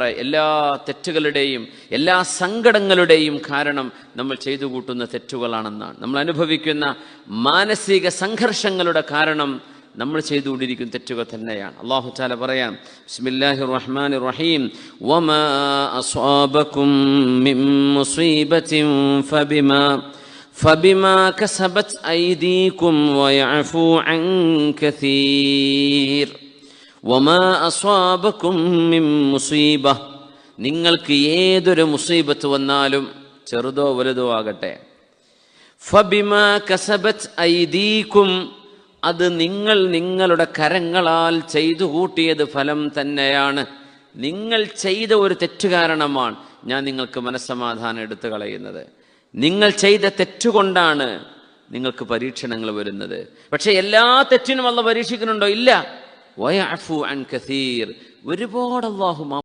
എല്ലാ തെറ്റുകളുടെയും എല്ലാ സങ്കടങ്ങളുടെയും കാരണം നമ്മൾ ചെയ്തു കൂട്ടുന്ന തെറ്റുകളാണെന്നാണ്. നമ്മൾ അനുഭവിക്കുന്ന മാനസിക സംഘർഷങ്ങളുടെ കാരണം നമ്മൾ ചെയ്തുകൊണ്ടിരിക്കുന്ന തെറ്റുകൾ തന്നെയാണ്. അള്ളാഹു ചാല പറയാം ബിസ്മില്ലാഹി റഹ്മാൻ റഹീം വമാ അസ്വാബകും മിൻ മുസീബത്തിൻ ഫബിമാ ഫബിമാ കസബത് ഐദീകും വയഅഫൂ അൻ കസീർ. വമാ മുസീബ. നിങ്ങൾക്ക് ഏതൊരു മുസീബത്ത് വന്നാലും ചെറുതോ വലുതോ ആകട്ടെ. ഫബിമാ കസബത്ത് ഐദീക്കും അത് നിങ്ങൾ നിങ്ങളുടെ കരങ്ങളാൽ ചെയ്തു കൂട്ടിയത് ഫലം തന്നെയാണ്. നിങ്ങൾ ചെയ്ത ഒരു തെറ്റ് കാരണമാണ് ഞാൻ നിങ്ങൾക്ക് മനസ്സമാധാനം എടുത്തു കളയുന്നത്. നിങ്ങൾ ചെയ്ത തെറ്റുകൊണ്ടാണ് നിങ്ങൾക്ക് പരീക്ഷണങ്ങൾ വരുന്നത്. പക്ഷെ എല്ലാ തെറ്റിനും അല്ല പരീക്ഷിക്കുന്നുണ്ടോ? ഇല്ല. വയഅഫു അൻ കസീർ ഒരുപാട് അള്ളാഹു